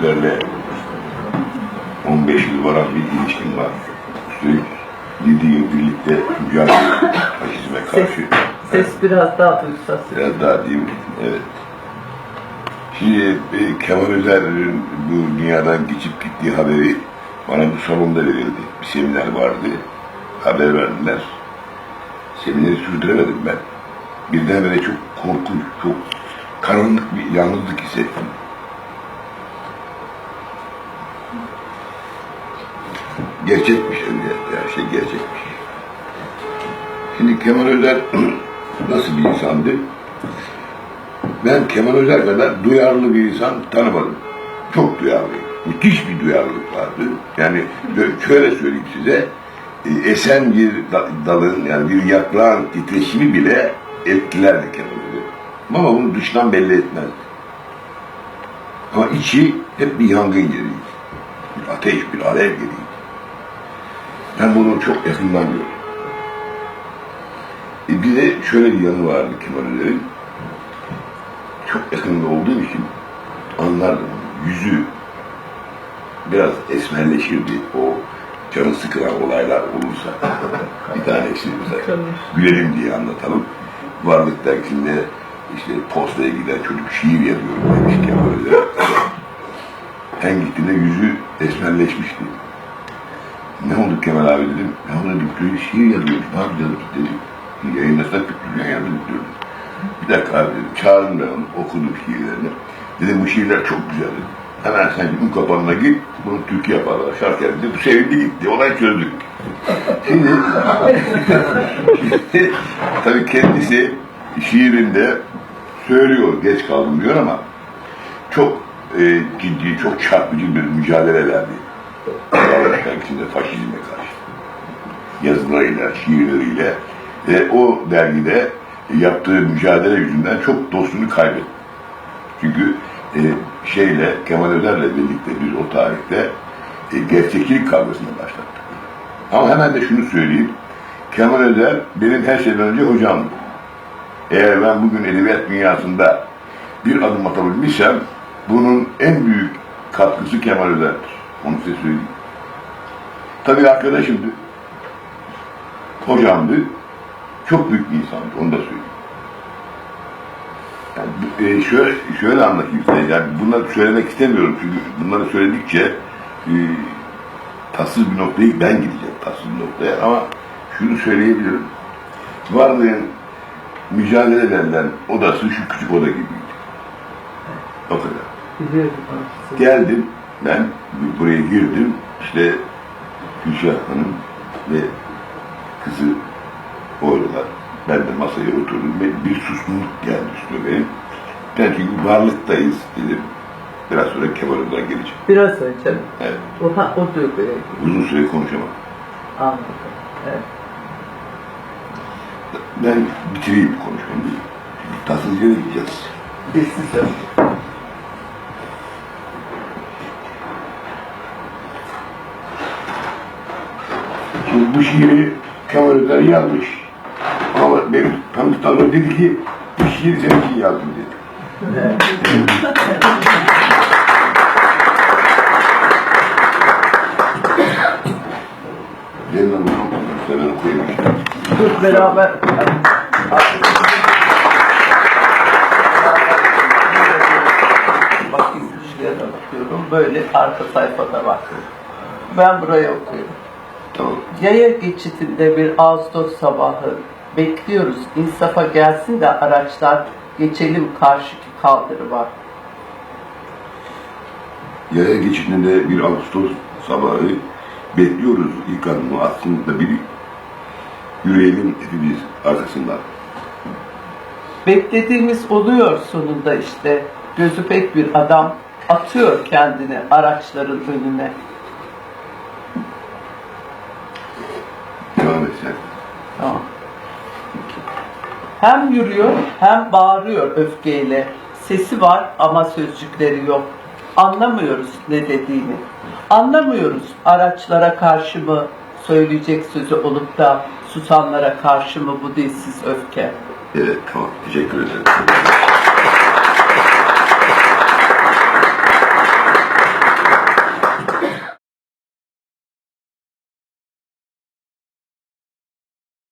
Özer'le 15 yıl varan bir ilişkim var. Üstelik 7 yıl birlikte mücadele faşizme karşı. Ses biraz daha duysa. Biraz daha diyeyim. Evet. Şimdi e, Kemal Özer'in bu dünyadan geçip gittiği haberi bana bu salonda verildi. Bir seminer vardı. Haber verdiler. Semineri sürdüremedim ben. Birdenbire çok korkunç, çok karanlık bir yalnızlık hissettim. Gerçekmiş öyle. Her şey gerçekmiş. Şimdi Kemal Özer nasıl bir insandı? Ben Kemal Özer kadar duyarlı bir insan tanımadım. Çok duyarlı. Müthiş bir duyarlılık vardı. Yani şöyle söyleyeyim size. e, Esen bir da- dalın yani bir yaprağın titreşimi bile etkilerdi Kemal Özer. Ama bunu dıştan belli etmezdi. Ama içi hep bir yangın yeriydi. Bir ateş, bir alev yeriydi. Ben bunu çok yakından gördüm. E bir de şöyle bir yanı vardı Kemal Özer'in. Çok yakında olduğum için anlardım. Yüzü biraz esmerleşirdi. O canı sıkılan olaylar olursa. bir tanesi mesela gülelim diye anlatalım. Varlık dergisinde işte postaya giden çocuk şiir yazıyor demiş Kemal Özer. Ben gittiğimde yüzü esmerleşmişti. Ne oldu Kemal abi dedim. Ya dedim köy şiir yazıyormuş. Ne yapacağız dedi. Yayınlasak bir dünya yardım ediyorum. Bir dakika abi dedim. Çağırın ben onu. Okudum şiirlerini. Dedim bu şiirler çok güzel dedim. Hemen sen un kapanına git. Bunu Türkiye yaparlar. Şarkı dedi. Bu sevindi gitti. Olay çözdük. Şimdi tabii kendisi şiirinde söylüyor. Geç kaldım diyor ama çok e, ciddi, çok çarpıcı bir mücadele verdi. Varlık dergisinde faşizme karşı. Yazılarıyla, şiirleriyle ve o dergide yaptığı mücadele yüzünden çok dostunu kaybetti. Çünkü e, şeyle, Kemal Özer'le birlikte biz o tarihte e, gerçekçilik kavgasını başlattık. Ama hemen de şunu söyleyeyim. Kemal Özer benim her şeyden önce hocamdı. Eğer ben bugün edebiyat dünyasında bir adım atabilmişsem bunun en büyük katkısı Kemal Özer'dir. Onu size söyleyeyim. Tabii arkadaşımdı. Hocamdı. Çok büyük bir insandı. Onu da söyleyeyim. Yani, e, şöyle, şöyle anlatayım size. Yani bunları söylemek istemiyorum. Çünkü bunları söyledikçe e, tatsız bir noktayı ben gideceğim. Tatsız bir noktaya. Ama şunu söyleyebilirim. Varlığın mücadele verilen odası şu küçük oda gibiydi. O kadar. Geldim, ben buraya girdim, işte Gülşah Hanım ve kızı oynadılar. Ben de masaya oturdum ve bir suskunluk geldi üstüme benim. Ben çünkü varlıktayız dedim. Biraz sonra Kemal Özen gelecek. Biraz önce. Evet. O, ha, o duyguya Uzun süre konuşamam. anladım. Evet. Ben bitireyim konuşmamı. Tatsız yere gideceğiz. Biz size. Bu şiiri Kemal Özer yazmış. Ama benim tanıdıklarım dedi ki bu şiiri senin için yazdım dedi. Benim okuyayım işte. Dur beraber. Bakayım şuraya da bakıyorum. Böyle arka sayfada var. Ben buraya okuyorum. Yaya geçitinde bir Ağustos sabahı bekliyoruz. İnsafa gelsin de araçlar geçelim karşıki kaldırıma. Yaya geçidinde bir Ağustos sabahı bekliyoruz adımı aslında biri yüreğimin hepimiz arkasından. Beklediğimiz oluyor sonunda işte. Gözü pek bir adam atıyor kendini araçların önüne. Devam et sen. Tamam. Hem yürüyor hem bağırıyor öfkeyle. Sesi var ama sözcükleri yok. Anlamıyoruz ne dediğini. Anlamıyoruz araçlara karşı mı söyleyecek sözü olup da susanlara karşı mı bu dilsiz öfke. Evet tamam teşekkür ederim.